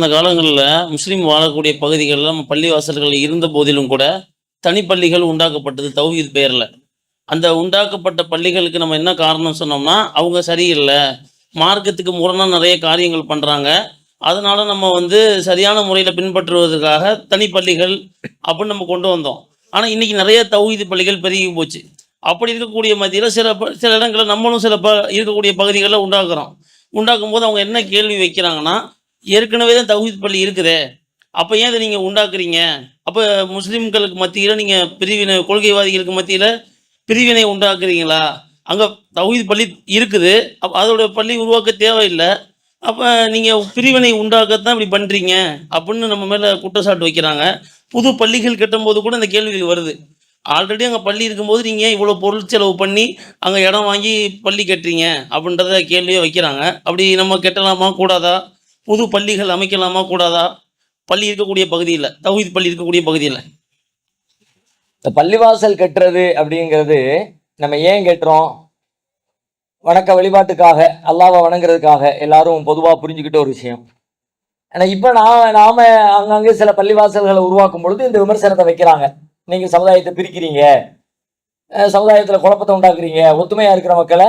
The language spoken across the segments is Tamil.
அந்த காலங்களில் முஸ்லீம் வாழக்கூடிய பகுதிகளில் நம்ம பள்ளிவாசல்கள் இருந்த போதிலும் கூட தனிப்பள்ளிகள் உண்டாக்கப்பட்டது தௌஹீத் பெயரில். அந்த உண்டாக்கப்பட்ட பள்ளிகளுக்கு நம்ம என்ன காரணம் சொன்னோம்னா அவங்க சரியில்லை. மார்க்கத்துக்கு முரணாக நிறைய காரியங்கள் பண்ணுறாங்க அதனால நம்ம வந்து சரியான முறையில் பின்பற்றுவதற்காக தனிப்பள்ளிகள் அப்படின்னு நம்ம கொண்டு வந்தோம். ஆனால் இன்னைக்கு நிறைய தௌஹீது பள்ளிகள் பெருகி போச்சு. அப்படி இருக்கக்கூடிய மத்தியில் சில சில இடங்களில் நம்மளும் சில ப இருக்கக்கூடிய பகுதிகளில் உண்டாக்குறோம். உண்டாக்கும் போது அவங்க என்ன கேள்வி வைக்கிறாங்கன்னா ஏற்கனவே தான் தௌஹீத் பள்ளி இருக்குதே. அப்போ ஏன் இதை நீங்கள் உண்டாக்குறீங்க? அப்போ முஸ்லீம்களுக்கு மத்தியில் நீங்கள் பிரிவினை கொள்கைவாதிகளுக்கு மத்தியில் பிரிவினை உண்டாக்குறீங்களா? அங்கே தௌஹீத் பள்ளி இருக்குது. அப்போ அதோட பள்ளி உருவாக்க தேவையில்லை. அப்போ நீங்கள் பிரிவினை உண்டாக்கத்தான் இப்படி பண்ணுறீங்க அப்படின்னு நம்ம மேலே குற்றச்சாட்டு வைக்கிறாங்க. புது பள்ளிகள் கட்டும்போது கூட இந்த கேள்விகள் வருது. ஆல்ரெடி அங்கே பள்ளி இருக்கும்போது நீங்கள் இவ்வளோ பொருள் செலவு பண்ணி அங்கே இடம் வாங்கி பள்ளி கட்டுறீங்க அப்படின்றத கேள்வியை வைக்கிறாங்க. அப்படி நம்ம கட்டலாமா? கூடாதா? புது பள்ளிகள் அமைக்கலாமா கூடாதா? பள்ளி இருக்கக்கூடிய பகுதியில் தௌஹீத் பள்ளி இருக்கக்கூடிய பகுதியில் இந்த பள்ளிவாசல் கட்டுறது அப்படிங்கிறது நம்ம ஏன் கட்டுறோம்? வணக்க வழிபாட்டுக்காக அல்லாவை வணங்குறதுக்காக எல்லாரும் பொதுவாக புரிஞ்சுக்கிட்ட ஒரு விஷயம். ஆனால் இப்போ நான் நாம அங்கங்கே சில பள்ளிவாசல்களை உருவாக்கும் பொழுது இந்த விமர்சனத்தை வைக்கிறாங்க. நீங்கள் சமுதாயத்தை பிரிக்கிறீங்க. சமுதாயத்தில் குழப்பத்தை உண்டாக்குறீங்க. ஒத்துமையாக இருக்கிற மக்களை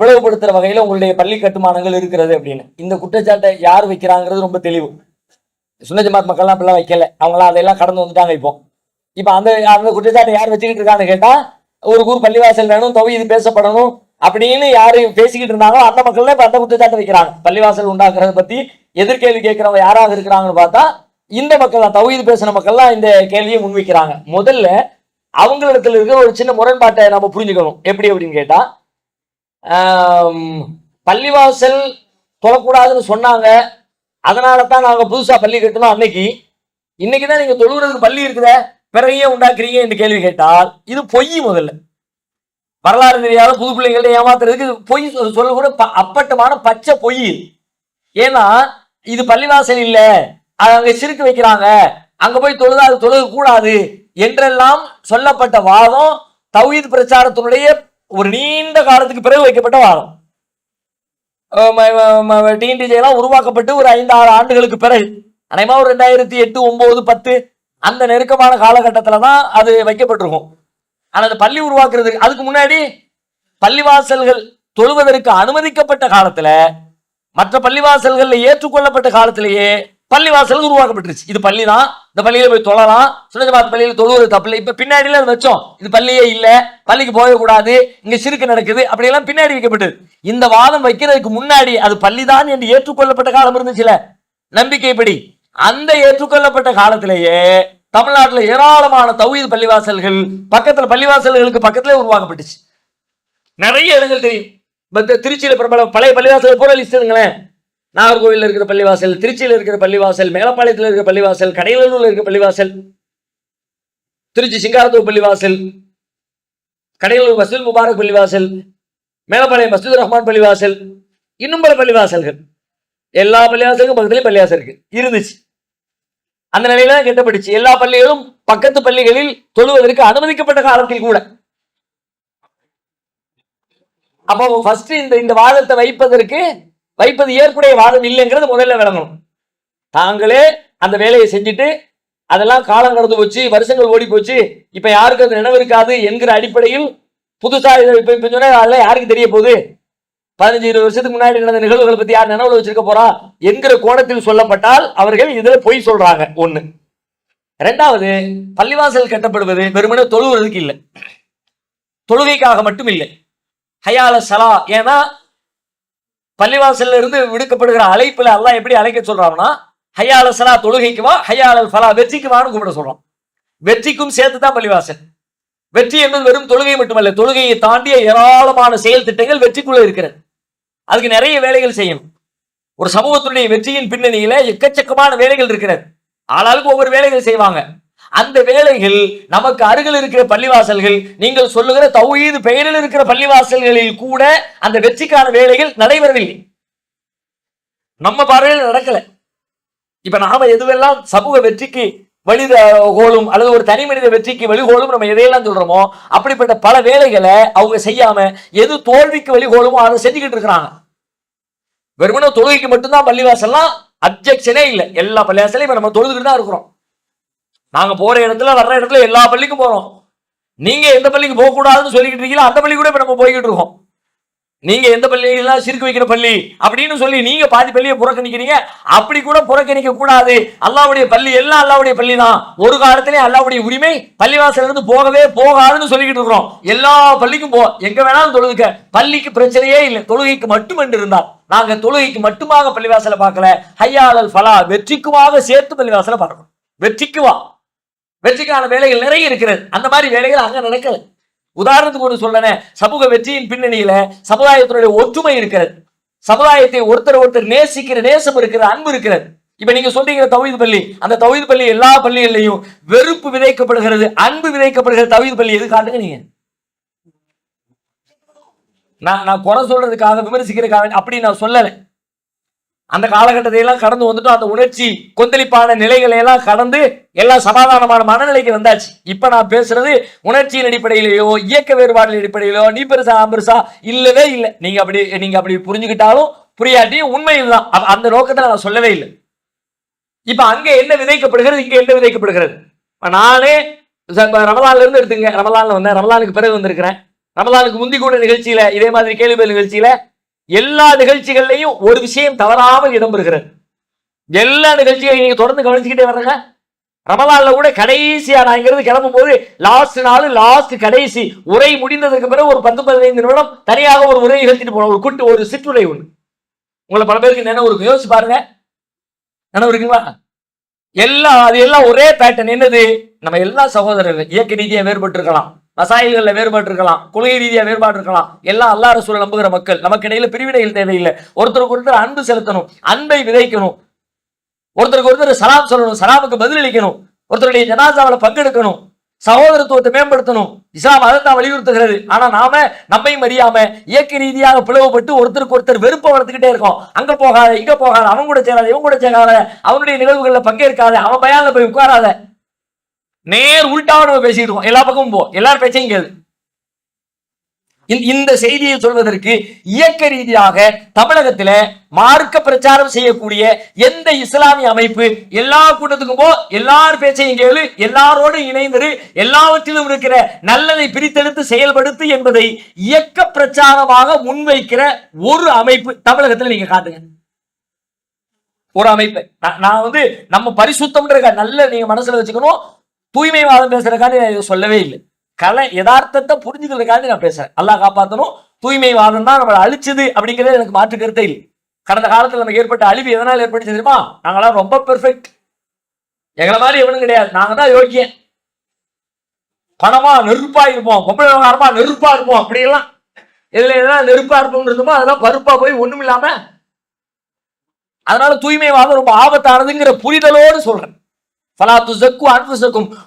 பிளவுபடுத்துகிற வகையில் உங்களுடைய பள்ளி கட்டுமானங்கள் இருக்கிறது அப்படின்னு. இந்த குற்றச்சாட்டை யார் வைக்கிறாங்கிறது ரொம்ப தெளிவு. சுன்ன ஜமாத் மக்கள்லாம் அப்படிலாம் வைக்கல. அவங்களாம் அதையெல்லாம் கடந்து வந்துட்டாங்க இப்போ. இப்போ அந்த அந்த குற்றச்சாட்டை யார் வச்சுக்கிட்டு இருக்கான்னு கேட்டா ஒரு ஊர் பள்ளிவாசல் வேணும் தொகை இது பேசப்படணும் அப்படின்னு யாரு பேசிக்கிட்டு இருந்தாங்களோ அந்த மக்கள் தான் அந்த குற்றச்சாட்டை வைக்கிறாங்க. பள்ளிவாசல் உண்டாக்குறத பத்தி எதிர்கேள்வி கேட்குறவங்க யாராக இருக்கிறாங்கன்னு பார்த்தா இந்த மக்கள் தான் தௌஹீது பேசுன மக்கள்லாம் இந்த கேள்வியை முன்வைக்கிறாங்க. முதல்ல அவங்களிடத்துல இருக்கிற ஒரு சின்ன முரண்பாட்டை நம்ம புரிஞ்சுக்கணும். எப்படி அப்படின்னு கேட்டா பள்ளிவாசல் தொழக்கூடாதுன்னு சொன்னாங்க. அதனால தான் நாங்கள் புதுசாக பள்ளி கட்டணும் அன்னைக்கு. இன்னைக்கு தான் நீங்கள் தொழுகிறதுக்கு பள்ளி இருக்குதே பிறகையே ஏன் உண்டாக்குறீங்க என்று கேள்வி கேட்டால் இது பொய் முதல்ல. வரலாறு தெரியாத புது பிள்ளைங்கள்ட்ட ஏமாத்துறதுக்கு இது பொய் சொல்லக்கூட சொல்ல ப- அப்பட்டமான பச்சை பொய் இது. ஏன்னா இது பள்ளிவாசல் இல்லை அது அங்கே சிறுக்கு வைக்கிறாங்க. அங்கே போய் தொழுதா அது தொழுக கூடாது என்றெல்லாம் சொல்லப்பட்ட வாதம் தௌஹீத் பிரச்சாரத்தினுடைய ஒரு நீண்ட காலத்துக்கு பிறகு வைக்கப்பட்ட வாதம் டிஎன்டிஜே உருவாக்கப்பட்டு ஒரு ஐந்து ஆறு ஆண்டுகளுக்கு பிறகு. அனைமா ஒரு ரெண்டாயிரத்தி எட்டு ஒன்பது பத்து அந்த நெருக்கமான காலகட்டத்தில் தான் அது வைக்கப்பட்டிருக்கும். ஆனால் அந்த பள்ளி உருவாக்குறதுக்கு அதுக்கு முன்னாடி பள்ளிவாசல்கள் தொழுவதற்கு அனுமதிக்கப்பட்ட காலத்தில் மற்ற பள்ளிவாசல்களில் ஏற்றுக்கொள்ளப்பட்ட காலத்திலேயே பள்ளிவாசல் உருவாக்கப்பட்டுருச்சு. இது பள்ளி தான் இந்த பள்ளியில போய் தொழலாம். சுனஜமாத் பள்ளியில தொழுவது தப்பு இப்ப பின்னாடில அது வச்சோம். இது பள்ளியே இல்ல. பள்ளிக்கு போகக்கூடாது கூடாது. இங்க சிறுக்கு நடக்குது. அப்படி எல்லாம் பின்னாடி வைக்கப்பட்டது. இந்த வாதம் வைக்கிறதுக்கு முன்னாடி அது பள்ளிதான் என்று ஏற்றுக்கொள்ளப்பட்ட காலம் இருந்துச்சுல. நம்பிக்கைப்படி. அந்த ஏற்றுக்கொள்ளப்பட்ட காலத்திலேயே தமிழ்நாட்டில் ஏராளமான தௌஹீத் பள்ளிவாசல்கள் பக்கத்தில் பள்ளிவாசல்களுக்கு பக்கத்திலே உருவாக்கப்பட்டுச்சு. நிறைய இடங்கள் தெரியும். திருச்சியில் இந்த பிரபல பழைய பள்ளிவாசல் பூரா லிஸ்ட் நாகர்கோவிலில் இருக்கிற பள்ளிவாசல் திருச்சியில் இருக்கிற பள்ளிவாசல் மேலப்பாளையத்தில் இருக்கிற பள்ளிவாசல் கடையலூரில் இருக்கிற பள்ளிவாசல் திருச்சி சிங்காரத்தூர் பள்ளிவாசல் கடையலூர் மஸ்ஜித் முபாரக் பள்ளிவாசல் மேலப்பாளையம் மஸ்ஜித் ரஹ்மான் பள்ளிவாசல் இன்னும் பல பள்ளிவாசல்கள். எல்லா பள்ளிவாசலுக்கும் பக்கத்துலயும் பள்ளிவாசல் இருக்கு. இருந்துச்சு. அந்த நிலையில தான் கெட்டப்பட்டுச்சு. எல்லா பள்ளிகளும் பக்கத்து பள்ளிகளில் தொழுவதற்கு அனுமதிக்கப்பட்ட காலத்தில் கூட. அப்போ ஃபர்ஸ்ட் இந்த இந்த வாதத்தை வைப்பதற்கு வைப்பது ஏற்புடைய வாதம் இல்லைங்கிறது முதல்ல விளங்கணும். தாங்களே அந்த வேலையை செஞ்சுட்டு அதெல்லாம் காலம் கடந்து போச்சு வருஷங்கள் ஓடி போச்சு இப்ப யாருக்கு அது நினைவு இருக்காது என்கிற அடிப்படையில் புதுசா இதை இப்ப சொன்னா அதெல்லாம் யாருக்கு தெரிய போகுது? பதினஞ்சு இருபது வருஷத்துக்கு முன்னாடி நடந்த நிகழ்வுகளை பத்தி யார் நினைவுல வச்சிருக்க போறா என்கிற கோணத்தில் சொல்லப்பட்டால் அவர்கள் இதுல பொய் சொல்றாங்க ஒண்ணு. ரெண்டாவது பள்ளிவாசல் கட்டப்படுவது வெறுமனே தொழுவுறதுக்கு இல்லை. தொழுகைக்காக மட்டும் இல்லை. ஹயால சலா ஏன்னா பள்ளிவாசல்ல இருந்து விடுக்கப்படுகிற அழைப்புல அல்லாஹ் எப்படி அழைக்க சொல்றாங்கன்னா ஹையால சலா தொழுகைக்கு வா ஹயால ஃபலா வெற்றிக்கு வான்னு கூப்பிட சொல்றோம். வெற்றிக்கும் சேர்த்து தான் பள்ளிவாசல். வெற்றி என்பது வெறும் தொழுகை மட்டுமல்ல தொழுகையை தாண்டிய ஏராளமான செயல் திட்டங்கள் வெற்றிக்குள்ள இருக்கிறது. அதுக்கு நிறைய வேலைகள் செய்யணும். ஒரு சமூகத்தினுடைய வெற்றியின் பின்னணியில எக்கச்சக்கமான வேலைகள் இருக்கிறது. ஆளாளுக்கு ஒவ்வொரு வேலைகள் செய்வாங்க. அந்த வேலைகள் நமக்கு அருகில் இருக்கிற பள்ளிவாசல்கள் நீங்கள் சொல்லுகிற தௌஹீது பெயரில் இருக்கிற பள்ளிவாசல்களில் கூட அந்த வெற்றிக்கான வேலைகள் நடைபெறவில்லை. நம்ம பார்வையில் நடக்கல. இப்ப நாம எதுவெல்லாம் சமூக வெற்றிக்கு வழி கோலும் அல்லது ஒரு தனி மனித வெற்றிக்கு வழிகோலும் நம்ம எதையெல்லாம் சொல்றோமோ அப்படிப்பட்ட பல வேலைகளை அவங்க செய்யாம எது தோல்விக்கு வழிகோலுமோ அதை செஞ்சுக்கிட்டு இருக்கிறாங்க. வெறுமனே தொழுகைக்கு மட்டும்தான் பள்ளிவாசல்லாம் அப்ஜெக்ஷனே இல்லை. எல்லா பள்ளியாசலையும் இப்ப நம்ம தொழுதுகிட்டு தான் இருக்கிறோம். நாங்கள் போகிற இடத்துல வர்ற இடத்துல எல்லா பள்ளிக்கும் போகிறோம் நீங்கள் எந்த பள்ளிக்கு போகக்கூடாதுன்னு சொல்லிக்கிட்டு இருக்கீங்களோ அந்த பள்ளி கூட இப்போ நம்ம போய்கிட்டு இருக்கோம். நீங்க எந்த பள்ளியெல்லாம் சிரிக்க வைக்கிற பள்ளி அப்படின்னு சொல்லி நீங்க பாதி பள்ளியை புறக்கணிக்கிறீங்க. அப்படி கூட புறக்கணிக்க கூடாது. அல்லாவுடைய பள்ளி எல்லாம் அல்லாவுடைய பள்ளி தான். ஒரு காலத்திலே அல்லாவுடைய உரிமை பள்ளிவாசல்ல இருந்து போகவே போகாதுன்னு சொல்லிக்கிட்டு இருக்கிறோம். எல்லா பள்ளிக்கும் போ எங்க வேணாலும் தொழுதுக்க. பள்ளிக்கு பிரச்சனையே இல்லை. தொழுகைக்கு மட்டும் என்று இருந்தால். நாங்க தொழுகைக்கு மட்டுமாக பள்ளிவாசலை பார்க்கல. ஹையாளல் ஃபலா வெற்றிக்குமாக சேர்த்து பள்ளிவாசலை பார்க்கணும். வெற்றிக்குவா வெற்றிக்கான வேலைகள் நிறைய இருக்கிறது. அந்த மாதிரி வேலைகள் அங்க நடக்கல. உதாரணத்துக்கு ஒன்று சொல்லனே சமூக வெற்றியின் பின்னணியில சமுதாயத்தினுடைய ஒற்றுமை இருக்கிறது. சமுதாயத்தை ஒருத்தர் ஒருத்தர் நேசிக்கிற நேசம் இருக்கிற அன்பு இருக்கிறது. இப்ப நீங்க சொல்றீங்க தவிது பள்ளி. அந்த தவிது பள்ளி எல்லா பள்ளிகள்லையும் வெறுப்பு விதைக்கப்படுகிறது அன்பு விதைக்கப்படுகிறது. தவிது பள்ளி எது காட்டுங்க நீங்க? நான் நான் குறை சொல்றதுக்காக விமர்சிக்கிறதுக்காக அப்படி நான் சொல்லலை. அந்த காலகட்டத்தையெல்லாம் கடந்து வந்துட்டோம். அந்த உணர்ச்சி கொந்தளிப்பான நிலைகளை எல்லாம் கடந்து எல்லாம் சமாதானமான மனநிலைக்கு வந்தாச்சு. இப்ப நான் பேசுறது உணர்ச்சியின் அடிப்படையிலேயோ இயக்க வேறுபாடுகள் அடிப்படையிலோ நீ பெருசா நான் பெருசா இல்லவே இல்லை. நீங்க அப்படி நீங்க அப்படி புரிஞ்சுக்கிட்டாலும் புரியாட்டியும் உண்மையில் தான். அந்த நோக்கத்தை நான் சொல்லவே இல்லை. இப்ப அங்க என்ன விதைக்கப்படுகிறது? இங்க என்ன விதைக்கப்படுகிறது? நானே ச- ரமலான்ல இருந்து எடுத்துங்க. ரமலான்ல வந்தேன். ரமலானுக்கு பிறகு வந்திருக்கிறேன். ரமலானுக்கு முந்தி கூட நிகழ்ச்சியில இதே மாதிரி கேள்வி நிகழ்ச்சியில எல்லா நிகழ்ச்சிகள்லையும் ஒரு விஷயம் தவறாமல் இடம்பெறுகிறது. எல்லா நிகழ்ச்சிகளையும் நீங்க தொடர்ந்து கவனிச்சுக்கிட்டே வர்றங்க. ரமலான்ல கூட கடைசியா நான் இங்கிருந்து கிளம்பும் போது லாஸ்ட் நாள் லாஸ்ட் கடைசி உரை முடிந்ததுக்கு பிறகு ஒரு பத்து பதினைந்து நிமிடம் தனியாக ஒரு உரை நிகழ்த்திட்டு போனோம். ஒரு குட்டு ஒரு சிற்றுரை ஒன்று உங்களை பல பேருக்கு நினைவு இருக்கும். யோசிச்சு பாருங்க. நினைவு இருக்குங்களா? எல்லாம் அது எல்லாம் ஒரே பேட்டர்ன் என்னது? நம்ம எல்லா சகோதரர்கள் இயக்க ரீதியாக வேறுபட்டு இருக்கலாம் மசாயில்களில் வேறுபாடு இருக்கலாம் கொள்கை ரீதியாக வேறுபாடு இருக்கலாம். எல்லாம் அல்லா ரசூலை நம்புகிற மக்கள். நமக்கு இடையில பிரிவினைகள் தேவையில்லை. ஒருத்தருக்கு ஒருத்தர் அன்பு செலுத்தணும் அன்பை விதைக்கணும். ஒருத்தருக்கு ஒருத்தர் சலாம் சொல்லணும் சலாமுக்கு பதிலளிக்கணும் ஒருத்தருடைய ஜனாசாவில் பங்கெடுக்கணும் சகோதரத்துவத்தை மேம்படுத்தணும். இஸ்லாம் அதை தான் வலியுறுத்துகிறது. ஆனா நாம நம்மையும் அறியாம இயக்க ரீதியாக பிளவுபட்டு ஒருத்தருக்கு ஒருத்தர் வெறுப்பை வளர்த்துக்கிட்டே இருக்கோம். அங்க போகாத இங்க போகாத அவன் கூட சேராத இவன் கூட சேராத அவனுடைய நிகழ்வுகளில் பங்கேற்காத அவன் பயால போய் உட்காராத. நேர் உள்டாவ நம்ம பேசிட்டு இருக்கோம். எல்லா பக்கமும் போ. எல்லாரும் பேச்சையும் கேளு. இந்த- இந்த செய்தியை சொல்வதற்கு இயக்க ரீதியாக தமிழகத்தில மார்க்க பிரச்சாரம் செய்யக்கூடிய எந்த இஸ்லாமிய அமைப்பு எல்லா கூட்டத்துக்கும் போ. எல்லார் பேச்சையும் கேளு. எல்லாரோடு இணைந்து எல்லாவற்றிலும் இருக்கிற நல்லதை பிரித்தெடுத்து செயல்படுத்து என்பதை இயக்க பிரச்சாரமாக முன்வைக்கிற ஒரு அமைப்பு தமிழகத்துல நீங்க காட்டுங்க. ஒரு அமைப்பு. நான் வந்து நம்ம பரிசுத்தம்ன்ற நல்ல நீங்க மனசுல வச்சுக்கணும். தூய்மைவாதம் பேசுறதுக்காண்டி சொல்லவே இல்லை. கலை யதார்த்தத்தை புரிஞ்சுக்கிறதுக்காண்டி நான் பேசுறேன். அல்லா காப்பாற்றணும் தூய்மைவாதம் தான் நம்மளை அழிச்சது அப்படிங்கிறது எனக்கு மாற்று கருத்தே இல்லை. கடந்த காலத்தில் நமக்கு ஏற்பட்ட அழிவு எதனால் ஏற்பட்டுச்சு தெரியுமா? நாங்களாம் ரொம்ப பெர்ஃபெக்ட் எங்களை மாதிரி எவனும் கிடையாது. நாங்கள் தான் யோக்கியம் பணமா நெருப்பா இருப்போம். பொம்பளை விவகாரமா நெருப்பா இருப்போம். அப்படியெல்லாம் இதுல எதனா நெருப்பா இருப்போம்னு இருந்தோமோ அதெல்லாம் பருப்பா போய் ஒண்ணும் இல்லாம அதனால தூய்மைவாதம் ரொம்ப ஆபத்தானதுங்கிற புரிதலோடு சொல்றேன்.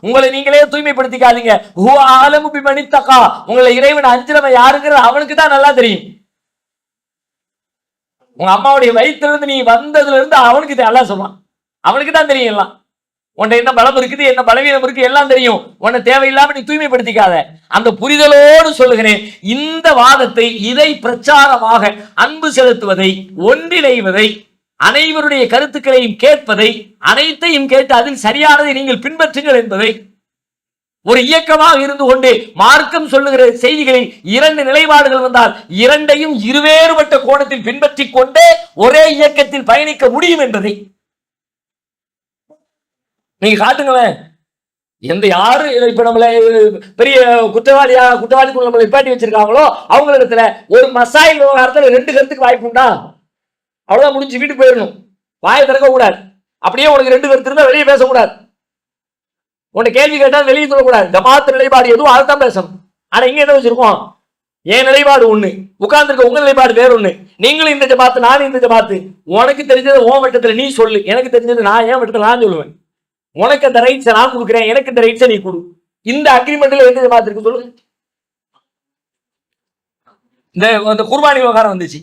உங்களை நீங்களே தூய்மைப்படுத்திக்காதீங்க. ஹுவ ஆலமு பிமனித்தகா உங்களை இறைவன் அஞ்சிரமை யாருங்கிறது அவனுக்கு தான் நல்லா தெரியும். உங்க அம்மாவுடைய வயிற்றுல இருந்து நீ வந்ததுல இருந்து அவனுக்கு நல்லா எல்லாம் சொல்லுவான் அவனுக்கு தான் தெரியும் எல்லாம். உன்னை என்ன பலம் இருக்குது என்ன பலவீனம் இருக்கு எல்லாம் தெரியும். உன்னை தேவையில்லாம நீ தூய்மைப்படுத்திக்காத. அந்த புரிதலோடு சொல்லுகிறேன். இந்த வாதத்தை இதை பிரச்சாரமாக அன்பு செலுத்துவதை ஒன்றிணைவதை அனைவருடைய கருத்துக்களையும் கேட்பதை அனைத்தையும் கேட்டு அதில் சரியானதை நீங்கள் பின்பற்றுங்கள் என்பதை ஒரு இயக்கமாக இருந்து கொண்டு மார்க்கம் சொல்லுகிற செய்திகளில் இரண்டு நிலைப்பாடுகள் வந்தால் இரண்டையும் இருவேறுபட்ட கோணத்தில் பின்பற்றிக் கொண்டே ஒரே இயக்கத்தில் பயணிக்க முடியும் என்பதை. நீங்க காட்டுங்களேன். எந்த யாரு இப்ப நம்மள பெரிய குற்றவாளியா குற்றவாளி நம்மளை நிப்பாட்டி வச்சிருக்காங்களோ அவங்களிடத்துல ஒரு மசாயில் விவகாரத்துல ரெண்டு கருத்துக்கு வாய்ப்பு உண்டா? அவ்வளோதான் முடிஞ்சு வீட்டுக்கு போயிடணும். வாயை திறக்கக்கூடாது அப்படியே உனக்கு ரெண்டு கருத்து இருந்தால் வெளியே பேசக்கூடாது. உன்னை கேள்வி கேட்டால் வெளியே சொல்லக்கூடாது. ஜமாத்து நிலைப்பாடு எதுவும் அதைத்தான் பேசணும். ஆனால் இங்கே என்ன வச்சிருக்கோம்? என் நிலைப்பாடு ஒன்று உட்கார்ந்துருக்க உங்கள் நிலைப்பாடு வேற ஒன்று நீங்களும் இந்த ஜமாத்து நானும் இந்த ஜமாத்து. உனக்கு தெரிஞ்சது உன் வட்டத்தில் நீ சொல்லு. எனக்கு தெரிஞ்சது நான் என் வட்டத்தில் நான் சொல்லுவேன். உனக்கு அந்த ரைட்ஸை நான் கொடுக்குறேன். எனக்கு இந்த ரைட்ஸை நீ கொடு. இந்த அக்ரிமெண்ட்ல எந்த ஜமாத்து இருக்கு சொல்லுங்க. இந்த இந்த குர்பானி விவகாரம் வந்துச்சு.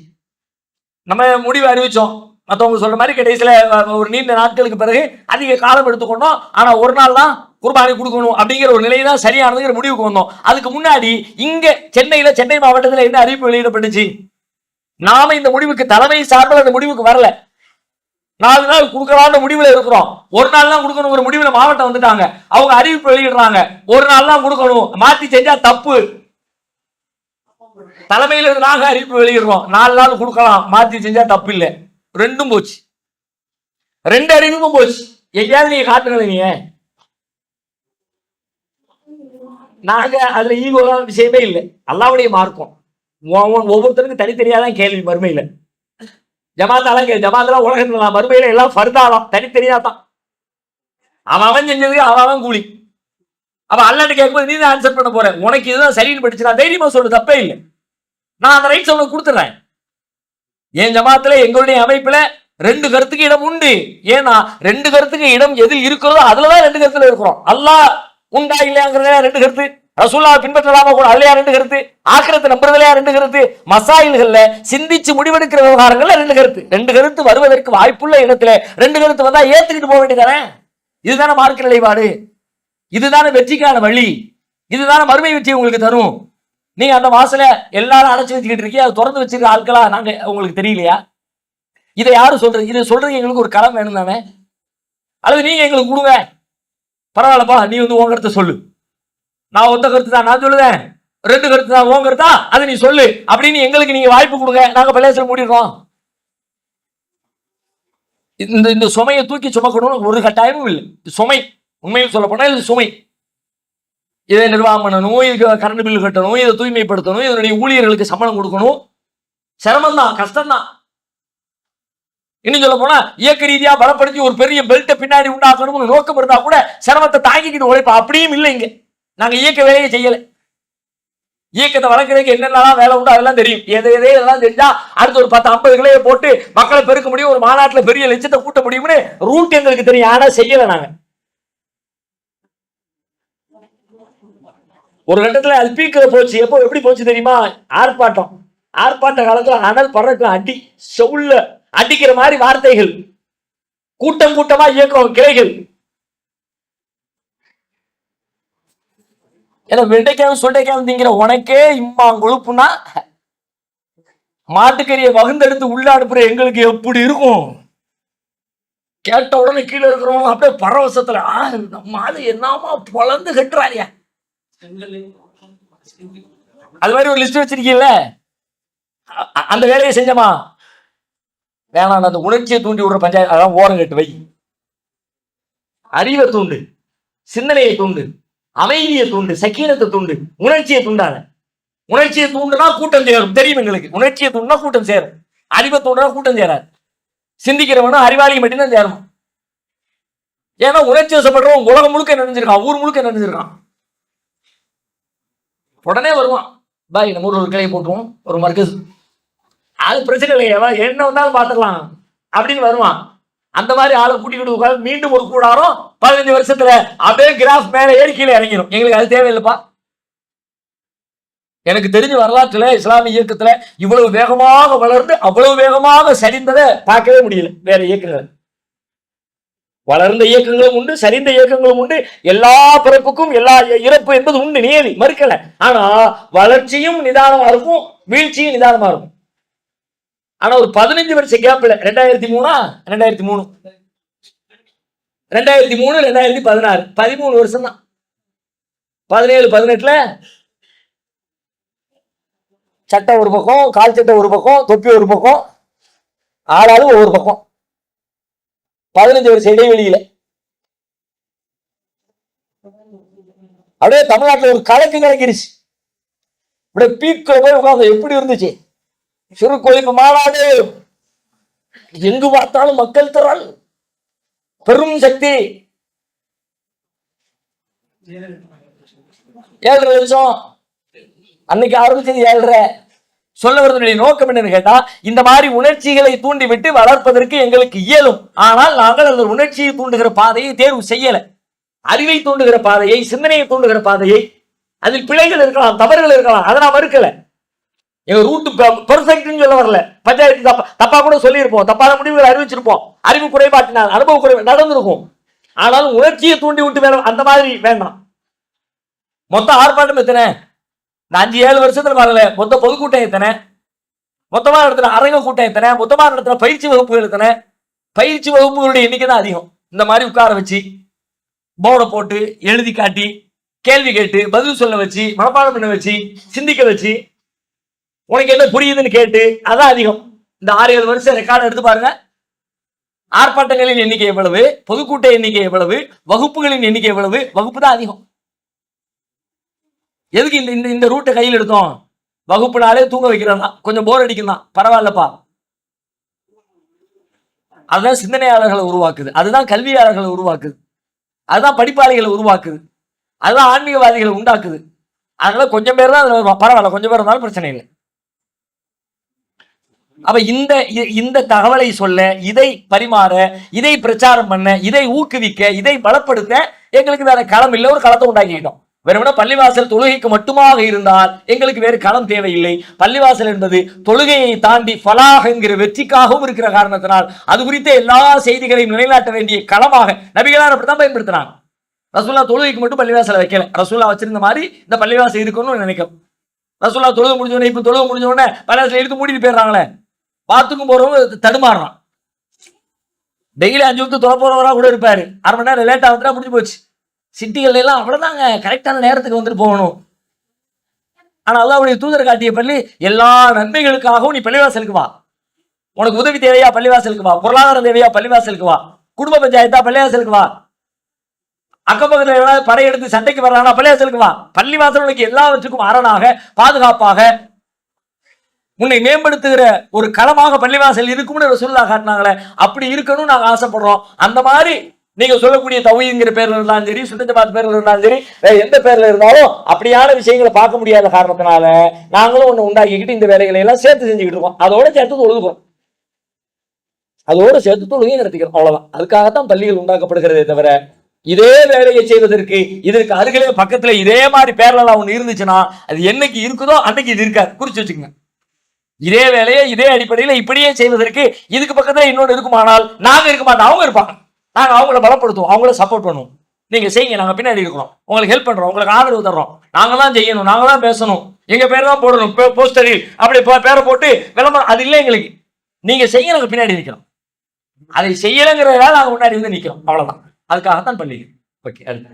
நம்ம முடிவு அறிவிச்சோம். மற்றவங்க சொல்ற மாதிரி கடைசியில ஒரு நீண்ட நாட்களுக்கு பிறகு அதிக காலம் எடுத்துக்கொண்டோம். ஆனா ஒரு நாள் தான் குர்பானி கொடுக்கணும் அப்படிங்கிற ஒரு நிலை தான் சரியானதுங்கிற முடிவுக்கு வந்தோம். அதுக்கு முன்னாடி இங்க சென்னையில சென்னை மாவட்டத்தில் என்ன அறிவிப்பு வெளியிடப்பட்டுச்சு? நாம இந்த முடிவுக்கு தலைமை சார்பில் அந்த முடிவுக்கு வரல. நாலு நாள் கொடுக்கலாம்னு முடிவுல இருக்கிறோம். ஒரு நாள் தான் கொடுக்கணும் ஒரு முடிவுல மாவட்டம் வந்துட்டாங்க. அவங்க அறிவிப்பு வெளியிடுறாங்க. ஒரு நாள் தான் கொடுக்கணும். மாத்தி செஞ்சா தப்பு. தலைமையில இருந்து நாங்க அறிவிப்பு வெளியிடுறோம். நாலு நாள் கொடுக்கலாம். மாத்தி செஞ்சா தப்பு இல்லை ரெண்டும் போச்சு. ரெண்டு அறிவிப்பும் போச்சு. எங்கேயாவது நீங்கள் காட்டுங்களே நீங்கள் நாங்க அதுல ஈகோலாம் விஷயமே இல்லை. அல்லாவுடைய மார்க்கம். ஒவ்வொருத்தருக்கும் தனித்தனியாக தான் கேள்வி மறுமையில். ஜமாத்தாலாம் கே ஜமாத்தெல்லாம் உலகத்துல மறுமையில எல்லாம் ஃபர்தாலாம். தனித்தனியாக தான் அவன் அவன் செஞ்சது அவன் அவன் கூலி. அவன் அல்லாட்டு கேட்கும்போது நீ தான் ஆன்சர் பண்ண போற. உனக்கு இதுதான் சரின்னு படிச்சு நான் தைரியமா சொல்லு. தப்பே இல்லை. நான் அந்த ரைட்ஸ் அவனுக்கு கொடுத்துறேன். என் ஜமாத்துல எங்களுடைய அமைப்புல ரெண்டு கருத்துக்கு இடம் உண்டு. ஏன்னா ரெண்டு கருத்துக்கு இடம் எதில் இருக்கிறதோ அதுலதான் ரெண்டு கருத்துல இருக்கிறோம். அல்லாஹ் உண்டா இல்லையாங்கிறத ரெண்டு கருத்து? ரசூல்லா பின்பற்றலாமா கூட அல்லையா ரெண்டு கருத்து? ஆக்கிரத்தை நம்புறதுலையா ரெண்டு கருத்து? மசாயில்கள்ல சிந்திச்சு முடிவெடுக்கிற விவகாரங்கள்ல ரெண்டு கருத்து. ரெண்டு கருத்து வருவதற்கு வாய்ப்புள்ள இடத்துல ரெண்டு கருத்து வந்தா ஏத்துக்கிட்டு போக வேண்டியதானே இதுதானே மார்க்க நிலைப்பாடு. இதுதானே வெற்றிக்கான வழி. இதுதானே மறுமை வெற்றி உங்களுக்கு தரும். நீங்க அந்த வாசல எல்லாரும் அடைச்சு வச்சுக்கிட்டு இருக்கீங்க அதை திறந்து வச்சிருக்க ஆட்களா? நாங்க உங்களுக்கு தெரியலையா? இதை யாரும் சொல்றது? இதை சொல்றது எங்களுக்கு ஒரு களம் வேணும் தானே. அல்லது நீங்க எங்களுக்கு கொடுங்க. பரவாயில்லப்பா நீ வந்து உன் கருத்தை சொல்லு. நான் ஒத்த கருத்து தான் நான் சொல்லுவேன் ரெண்டு கருத்து தான் உன் கருத்தா? அதை நீ சொல்லு. அப்படின்னு எங்களுக்கு நீங்க வாய்ப்பு கொடுங்க. நாங்க பள்ளியாசல் மூடிடுறோம். இந்த இந்த சுமையை தூக்கி சுமக்கணும்னு ஒரு கட்டாயமும் இல்லை. சுமை. உண்மையில் சொல்ல போனா இது சுமை. இதை நிர்வாகம் பண்ணணும் இதுக்கு கரண்ட் பில் கட்டணும் இதை தூய்மைப்படுத்தணும் இதனுடைய ஊழியர்களுக்கு சம்பளம் கொடுக்கணும். சிரமம் தான் கஷ்டம் தான் இன்னும் சொல்ல போனா இயக்க ரீதியா பலப்படுத்தி ஒரு பெரிய பெல்ட்டை பின்னாடி உண்டாக்கணும்னு நோக்கம் இருந்தா கூட சிரமத்தை தாங்கிக்கிட்டு உழைப்பா அப்படியும் இல்லை இங்க. நாங்க இயக்க வேலையை செய்யல. இயக்கத்தை வளர்க்கறதுக்கு என்னென்னலாம் வேலை உண்டோ அதெல்லாம் தெரியும். எதை எதை இதெல்லாம் தெரிஞ்சா அடுத்து ஒரு பத்து ஐம்பது கிளையை போட்டு மக்களை பெருக்க முடியும் ஒரு மாநாட்டில் பெரிய லட்சத்தை கூட்ட முடியும்னு ரூட் எங்களுக்கு தெரியும். ஆனால் செய்யலை நாங்கள் ஒரு கட்டத்துல அல்பீக்கில் போச்சு. எப்போ எப்படி போச்சு தெரியுமா? ஆர்ப்பாட்டம். ஆர்ப்பாட்ட காலத்துல அனல் பறக்கும் அடி செவுள்ள அடிக்கிற மாதிரி வார்த்தைகள். கூட்டம் கூட்டமா இயக்கம் கிளைகள். ஏன்னா வெண்டைக்காயும் சுண்டைக்காயும் திங்கிற உனக்கே இம்மா கொழுப்புனா மாட்டுக்கறியை வகுந்தெடுத்து உள்ள அனுப்புற எங்களுக்கு எப்படி இருக்கும்? கேட்ட உடனே கீழே இருக்கிறவங்க அப்படியே பரவசத்துல ஆ நம்ம ஆளு என்னமா பொழந்து கட்டுறாரியா அது மாதிரி ஒரு லிஸ்ட் வச்சிருக்கீங்கல்ல? அந்த வேலையை செஞ்சமா வேணாம் அந்த உணர்ச்சியை தூண்டி விடுற பஞ்சாயத்து அதான் ஓரம் கட்டு வை. அறிவை தூண்டு சிந்தனையை தூண்டு அமைதியை தூண்டு சக்கீனத்தை தூண்டு உணர்ச்சியை தூண்டாத. உணர்ச்சியை தூண்டுனா கூட்டம் சேரும் தெரியும் எங்களுக்கு. உணர்ச்சியை தூண்டுனா கூட்டம் சேரும். அறிவை தூண்டுனா கூட்டம் சேராது. சிந்திக்கிறவனும் அறிவாளி மட்டும்தான் தேடணும். ஏன்னா உணர்ச்சி வசப்படுறவன் உலகம் முழுக்க நினைஞ்சிருக்கான் ஊர் முழுக்க நினைஞ்சிருக்கான் உடனே வருவான். பாய் நம்ம ஊர்ல ஒரு கிளையை போட்டுருவோம். ஒரு மர்க்கஸ் அது பிரச்சனை இல்லையா. என்ன வந்தாலும் பார்த்துக்கலாம். அப்படின்னு வருவான். அந்த மாதிரி ஆளை கூட்டிக்கிட்டு உட்காந்து மீண்டும் ஒரு கூடாரம் பதினஞ்சு வருஷத்துல அப்படியே கிராஃப் மேல ஏறி கீழே இறங்கிடும் எங்களுக்கு அது தேவையில்லைப்பா. எனக்கு தெரிஞ்ச வரலாற்றுல இஸ்லாமிய இயக்கத்துல இவ்வளவு வேகமாக வளர்ந்து அவ்வளவு வேகமாக சரிந்ததை பார்க்கவே முடியல வேற இயக்கங்கள். வளர்ந்த இயக்கங்களும் உண்டு சரிந்த இயக்கங்களும் உண்டு. எல்லா பிறப்புக்கும் எல்லா இ- இறப்பு என்பது உண்டு நியதி மறுக்கல. ஆனா வளர்ச்சியும் நிதானமா இருக்கும் வீழ்ச்சியும் நிதானமா இருக்கும். ஆனா ஒரு பதினஞ்சு வருஷம் கேப்ல ரெண்டாயிரத்தி மூணா? ரெண்டாயிரத்தி மூணு. ரெண்டாயிரத்தி மூணு ரெண்டாயிரத்தி பதினாறு. பதிமூணு வருஷம் தான் பதினேழு பதினெட்டுல சட்டை ஒரு பக்கம் கால் சட்டை ஒரு பக்கம் தொப்பி ஒரு பக்கம் ஆளாலும் ஒவ்வொரு பக்கம். பதினஞ்சு வருஷம் இடைவெளியில. அப்படியே தமிழ்நாட்டில் ஒரு கலக்கு கிடைக்கிடுச்சு அப்படியே பீக்கில் போய் உட்காந்து எப்படி இருந்துச்சு? சிறு கோயில் மாநாடு. எங்கு பார்த்தாலும் மக்கள் திறன் பெரும் சக்தி. ஏழரை லட்சம் அன்னைக்கு ஆரம்பிச்சது ஏழரை சொல்ல வருவதனுடைய நோக்கம் என்னன்னு கேட்டா இந்த மாதிரி உணர்ச்சிகளை தூண்டி விட்டு வளர்ப்பதற்கு எங்களுக்கு இயலும். ஆனால் நாங்கள் அந்த உணர்ச்சியை தூண்டுகிற பாதையை தேர்வு செய்யல. அறிவை தூண்டுகிற பாதையை சிந்தனையை தூண்டுகிற பாதையை அதில் பிழைகள் இருக்கலாம் தவறுகள் இருக்கலாம் அதை நான் மறுக்கல. எங்க ரூட் பெர்ஃபெக்ட்னு சொல்ல வரல. பஞ்சாயத்து தப்பா தப்பா கூட சொல்லியிருப்போம். தப்பான முடிவுகளை அறிவிச்சிருப்போம். அறிவு குறைபாட்டினால் அனுபவ குறை நடந்திருக்கும். ஆனாலும் உணர்ச்சியை தூண்டி விட்டு வேற அந்த மாதிரி வேண்டாம். மொத்த ஆர்ப்பாட்டம் எத்தனை? இந்த அஞ்சு ஏழு வருஷத்துல வரல மொத்த பொதுக்கூட்டம் எத்தனை? மொத்தமா நடத்துற அரங்க கூட்டம் எத்தனை? மொத்தமா நடத்துற பயிற்சி வகுப்புகள் எத்தனை? பயிற்சி வகுப்புகளுடைய எண்ணிக்கை தான் அதிகம். இந்த மாதிரி உட்கார வச்சு போர்டை போட்டு எழுதி காட்டி கேள்வி கேட்டு பதில் சொல்ல வச்சு மனப்பாடம் பண்ண வச்சு சிந்திக்க வச்சு உனக்கு என்ன புரியுதுன்னு கேட்டு அதான் அதிகம். இந்த ஆறு ஏழு வருஷம் ரெக்கார்டு எடுத்து பாருங்க. ஆர்ப்பாட்டங்களின் எண்ணிக்கை எவ்வளவு? பொதுக்கூட்ட எண்ணிக்கை எவ்வளவு? வகுப்புகளின் எண்ணிக்கை எவ்வளவு? வகுப்பு தான் அதிகம். எதுக்கு இந்த இந்த இந்த ரூட்டை கையில் எடுத்தோம்? வகுப்புனாலே தூங்க வைக்கிறதா கொஞ்சம் போர் அடிக்கும் பரவாயில்லப்பா. அதுதான் சிந்தனையாளர்களை உருவாக்குது. அதுதான் கல்வியாளர்களை உருவாக்குது. அதுதான் படிப்பாளிகளை உருவாக்குது. அதுதான் ஆன்மீகவாதிகளை உண்டாக்குது. அதனால கொஞ்சம் பேர் தான் அதில் பரவாயில்ல. கொஞ்சம் பேர் இருந்தாலும் பிரச்சனை இல்லை. அப்ப இந்த இ- இந்த தகவலை சொல்ல இதை பரிமாற இதை பிரச்சாரம் பண்ண இதை ஊக்குவிக்க இதை பலப்படுத்த எங்களுக்கு வேற களம் இல்லை. ஒரு களத்தை உண்டாக்கிட்டோம் வெறுமனே பள்ளிவாசல் தொழுகைக்கு மட்டுமாக இருந்தால் எங்களுக்கு வேறு களம் தேவையில்லை. பள்ளிவாசல் என்பது தொழுகையை தாண்டி ஃபலாக என்கிற வெற்றிக்காகவும் இருக்கிற காரணத்தினால் அது குறித்த எல்லா செய்திகளையும் நிலைநாட்ட வேண்டிய களமாக நபிகளார் அப்படித்தான் பயன்படுத்தினாங்க ரசூல்லா தொழுகைக்கு மட்டும் பள்ளிவாசலை வைக்கல. ரசூல்லா வச்சிருந்த மாதிரி இந்த பள்ளிவாசல் இருக்கணும்னு நினைக்கும். ரசூல்லா தொழுகை முடிஞ்ச உடனே இப்ப தொழுகை முடிஞ்ச உடனே பள்ளிவாசல் எடுத்து மூடிட்டு போயிடுறாங்களே. பாத்துக்கும் போறவங்க தடுமாறுறான் டெய்லி அஞ்சு வருஷம் தொலை போறவரா கூட இருப்பாரு. அரை மணி நேரம் லேட்டாக வந்துட்டா முடிஞ்சு போச்சு. சிட்டிகள்ல எல்லாம் அவ்வளவுதாங்க கரெக்டான நேரத்துக்கு வந்துட்டு போகணும். ஆனால் அல்லாவுடைய தூதர் காட்டிய பள்ளி எல்லா நன்மைகளுக்காகவும் நீ பள்ளிவாசலுக்கு வா. உனக்கு உதவி தேவையா பள்ளிவாசலுக்கு வா. பொருளாதாரம் தேவையா பள்ளிவாசலுக்கு வா. குடும்ப பஞ்சாயத்தா பள்ளிவாசலுக்கு வா. அக்கப்பக்கத்தில் ஏதாவது படையெடுத்து சண்டைக்கு வர்றானா பள்ளிவாசலுக்கு வா. பள்ளிவாசல் உனக்கு எல்லாவற்றுக்கும் அரணாக பாதுகாப்பாக. உன்னை மேம்படுத்துகிற ஒரு களமாக பள்ளிவாசல் இருக்கும்னு ரசூல்லா காட்டினாங்களே அப்படி இருக்கணும்னு நாங்கள் ஆசைப்படுறோம். அந்த மாதிரி நீங்க சொல்லக்கூடிய தவிங்கிற பேர்ல இருந்தாலும் சரி சுத்தஜமாத் பேர்ல இருந்தாலும் சரி வேற எந்த பேர்ல இருந்தாலும் அப்படியான விஷயங்களை பார்க்க முடியாத காரணத்தினால நாங்களும் ஒண்ணு உண்டாக்கிக்கிட்டு இந்த வேலைகளை எல்லாம் சேர்த்து செஞ்சுக்கிட்டு இருக்கோம். அதோட சேர்த்து தொழுதுக்கிறோம் அதோட சேர்த்து தொழுகையும் நடத்திக்கிறோம். அவ்வளவுதான். அதுக்காகத்தான் பள்ளிகள் உண்டாக்கப்படுகிறதே தவிர இதே வேலையை செய்வதற்கு இதற்கு அருகிலே பக்கத்துல இதே மாதிரி பேரலாம் ஒண்ணு இருந்துச்சுன்னா அது என்னைக்கு இருக்குதோ அன்னைக்கு இது இருக்காது. குறிச்சு வச்சுக்கோங்க. இதே வேலையை இதே அடிப்படையில் இப்படியே செய்வதற்கு இதுக்கு பக்கத்துல இன்னொன்று இருக்குமானால் நாங்க இருக்க மாட்டோம் அவங்க இருப்பாங்க. நாங்கள் அவங்கள பலப்படுத்துவோம். அவங்கள சப்போர்ட் பண்ணுவோம். நீங்கள் செய்யுங்க. நாங்கள் பின்னாடி இருக்கிறோம் உங்களுக்கு ஹெல்ப் பண்ணுறோம் உங்களுக்கு ஆதரவு தர்றோம். நாங்கள் தான் செய்யணும். நாங்கள் தான் பேசணும். எங்கள் பேர் தான் போடணும். போஸ்டரில் அப்படி பேரை போட்டு விளம்பரம் அது இல்லை எங்களுக்கு. நீங்கள் செய்ய நாங்கள் பின்னாடி நிற்கிறோம் அதை செய்யலைங்கிறதால நாங்கள் முன்னாடி வந்து நிற்கிறோம் அவ்வளோதான் அதுக்காகத்தான் பள்ளி ஓகே அடுத்து.